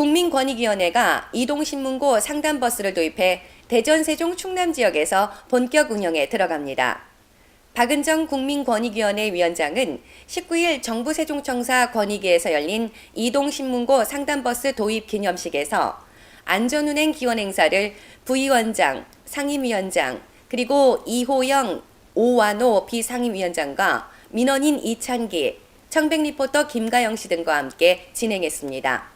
국민권익위원회가 이동신문고 상담버스를 도입해 대전, 세종, 충남 지역에서 본격 운영에 들어갑니다. 박은정 국민권익위원회 위원장은 19일 정부 세종청사 권익위에서 열린 이동신문고 상담버스 도입 기념식에서 안전운행 기원 행사를 부위원장, 상임위원장, 그리고 이호영, 오완호 비상임위원장과 민원인 이찬기, 청백 리포터 김가영 씨 등과 함께 진행했습니다.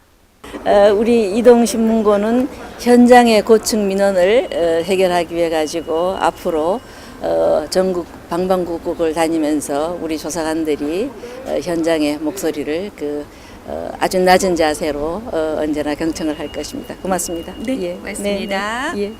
어, 우리 이동신문고는 현장의 고충 민원을 어, 해결하기 위해 가지고 앞으로 어, 전국 방방곡곡을 다니면서 우리 조사관들이 어, 현장의 목소리를 그 어, 아주 낮은 자세로 어, 언제나 경청을 할 것입니다. 고맙습니다. 네, 고맙습니다. 네, 네. 예.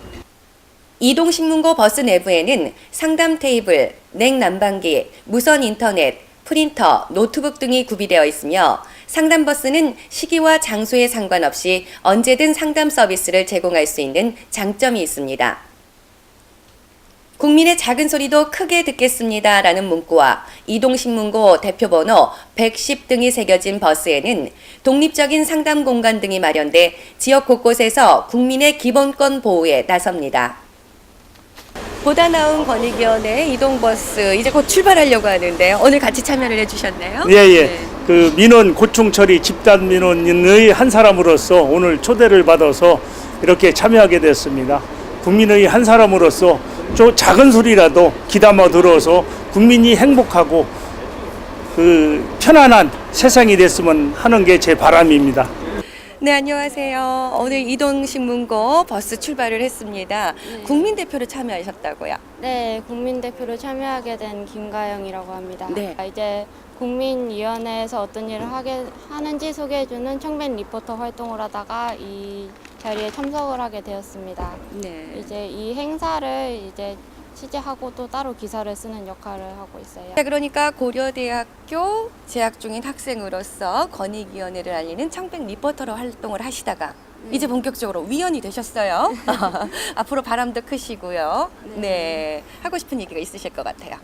이동신문고 버스 내부에는 상담 테이블, 냉난방기, 무선 인터넷, 프린터, 노트북 등이 구비되어 있으며 상담 버스는 시기와 장소에 상관없이 언제든 상담 서비스를 제공할 수 있는 장점이 있습니다. 국민의 작은 소리도 크게 듣겠습니다. 라는 문구와 이동신문고 대표번호 110 등이 새겨진 버스에는 독립적인 상담 공간 등이 마련돼 지역 곳곳에서 국민의 기본권 보호에 나섭니다. 보다 나은 권익위원회 이동버스 이제 곧 출발하려고 하는데 오늘 같이 참여를 해주셨나요? 예, 예. 네. 그 민원 고충 처리 집단 민원인의 한 사람으로서 오늘 초대를 받아서 이렇게 참여하게 됐습니다. 국민의 한 사람으로서 저 작은 소리라도 귀담아 들어서 국민이 행복하고 그 편안한 세상이 됐으면 하는 게 제 바람입니다. 네 안녕하세요. 오늘 이동신문고 버스 출발을 했습니다. 국민 대표로 참여하셨다고요? 네, 국민 대표로 참여하게 된 김가영이라고 합니다. 네. 이제 국민위원회에서 어떤 일을 하게 하는지 소개해주는 청백 리포터 활동을 하다가 이 자리에 참석을 하게 되었습니다. 네. 이제 이 행사를 이제 취재하고 또 따로 기사를 쓰는 역할을 하고 있어요. 자, 그러니까 고려대학교 재학 중인 학생으로서 권익위원회를 알리는 청백 리포터로 활동을 하시다가 이제 본격적으로 위원이 되셨어요. 앞으로 바람도 크시고요. 네. 하고 싶은 얘기가 있으실 것 같아요.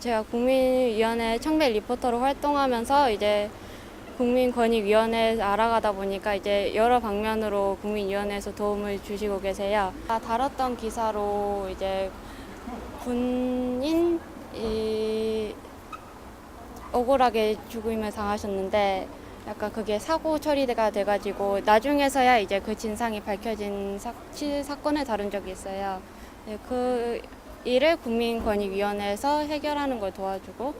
제가 국민위원회 청백 리포터로 활동하면서 이제 국민권익위원회 알아가다 보니까 이제 여러 방면으로 국민위원회에서 도움을 주시고 계세요. 아, 다뤘던 기사로 이제 군인 이 억울하게 죽음을 당하셨는데 약간 그게 사고 처리가 돼가지고 나중에서야 이제 그 진상이 밝혀진 사, 치- 사건을 다룬 적이 있어요. 네, 그 일을 국민권익위원회에서 해결하는 걸 도와주고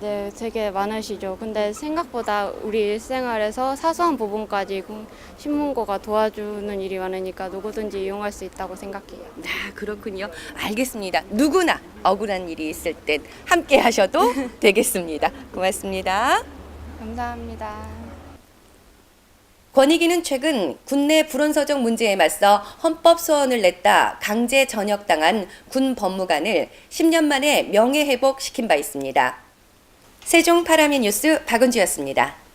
네, 되게 많으시죠. 근데 생각보다 우리 일생활에서 사소한 부분까지 국- 신문고가 도와주는 일이 많으니까 누구든지 이용할 수 있다고 생각해요. 아, 그렇군요. 알겠습니다. 누구나 억울한 일이 있을 땐 함께 하셔도 되겠습니다. 고맙습니다. 감사합니다. 권익위는 최근 군내 불온서적 문제에 맞서 헌법 소원을 냈다 강제 전역당한 군 법무관을 10년 만에 명예회복시킨 바 있습니다. 세종 파라미 뉴스 박은주였습니다.